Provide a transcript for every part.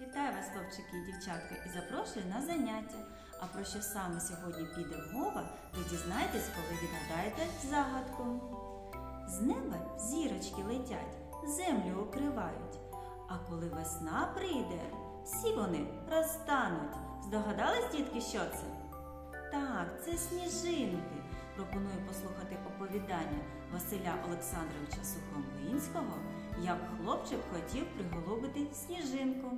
Вітаю вас, хлопчики і дівчатка, і запрошую на заняття. А про що саме сьогодні піде мова, ви дізнаєтесь, коли відгадаєте загадку. З неба зірочки летять, землю укривають. А коли весна прийде, всі вони розтануть. Здогадались, дітки, що це? Так, це сніжинки. Пропоную послухати оповідання Василя Олександровича Сухомлинського, як хлопчик хотів приголубити сніжинку.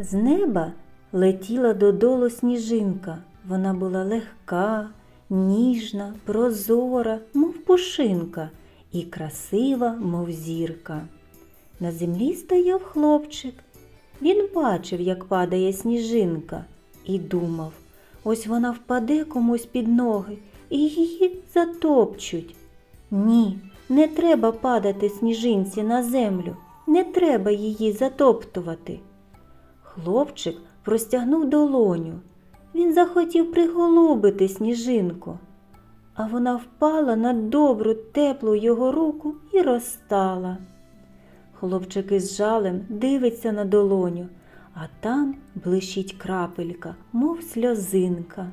З неба летіла додолу сніжинка. Вона була легка, ніжна, прозора, мов пушинка, і красива, мов зірка. На землі стояв хлопчик. Він бачив, як падає сніжинка, і думав, ось вона впаде комусь під ноги і її затопчуть. Ні, не треба падати сніжинці на землю, не треба її затоптувати. Хлопчик простягнув долоню. Він захотів приголубити сніжинку, а вона впала на добру теплу його руку і розтала. Хлопчик із жалем дивиться на долоню, а там блищить крапелька, мов сльозинка.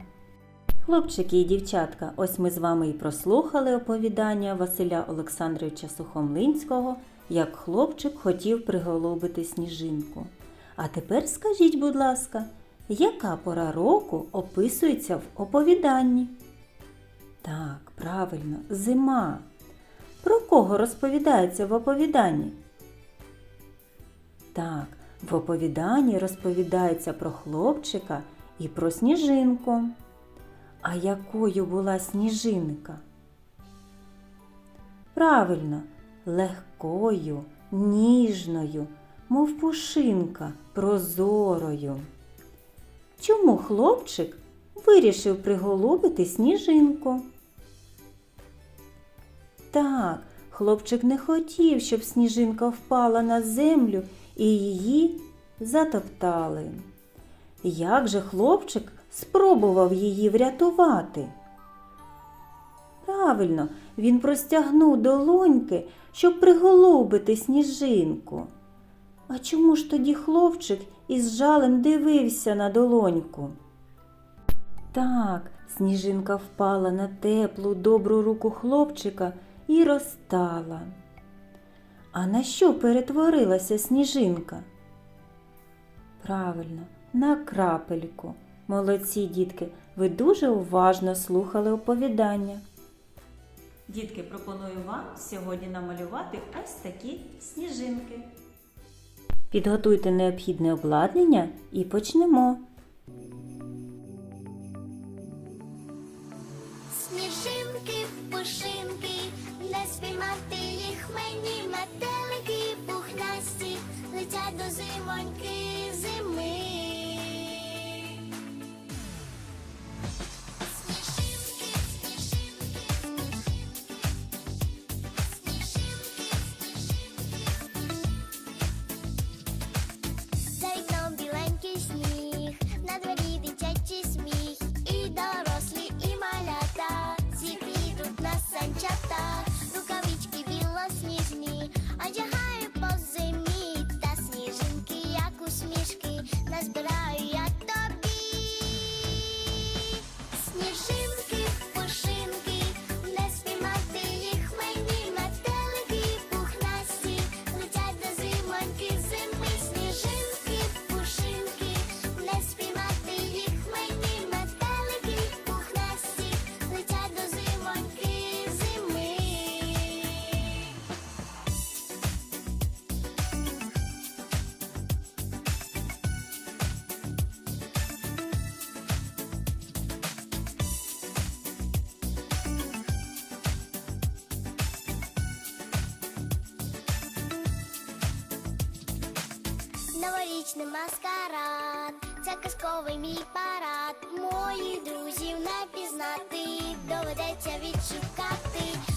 Хлопчики і дівчатка, ось ми з вами і прослухали оповідання Василя Олександровича Сухомлинського, як хлопчик хотів приголубити сніжинку. А тепер скажіть, будь ласка, яка пора року описується в оповіданні? Так, правильно, зима. Про кого розповідається в оповіданні? Так, в оповіданні розповідається про хлопчика і про сніжинку. А якою була сніжинка? Правильно, легкою, ніжною, мов пушинка, прозорою. Чому хлопчик вирішив приголубити сніжинку? Так, хлопчик не хотів, щоб сніжинка впала на землю і її затоптали. Як же хлопчик спробував її врятувати? Правильно, він простягнув долоньки, щоб приголубити сніжинку. А чому ж тоді хлопчик із жалем дивився на долоньку? Так, сніжинка впала на теплу, добру руку хлопчика і розтала. А на що перетворилася сніжинка? Правильно, на крапельку. Молодці, дітки, ви дуже уважно слухали оповідання. Дітки, пропоную вам сьогодні намалювати ось такі сніжинки. Підготуйте необхідне обладнання і почнемо. Сніжинки, пушинки, не спіймати їх мені метелики пухнасті летять до зимоньки Новорічний маскарад, це казковий мій парад. Моїх друзів не пізнати, доведеться відшукати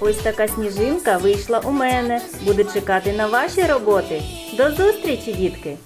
Ось така сніжинка вийшла у мене. Буду чекати на ваші роботи. До зустрічі, дітки!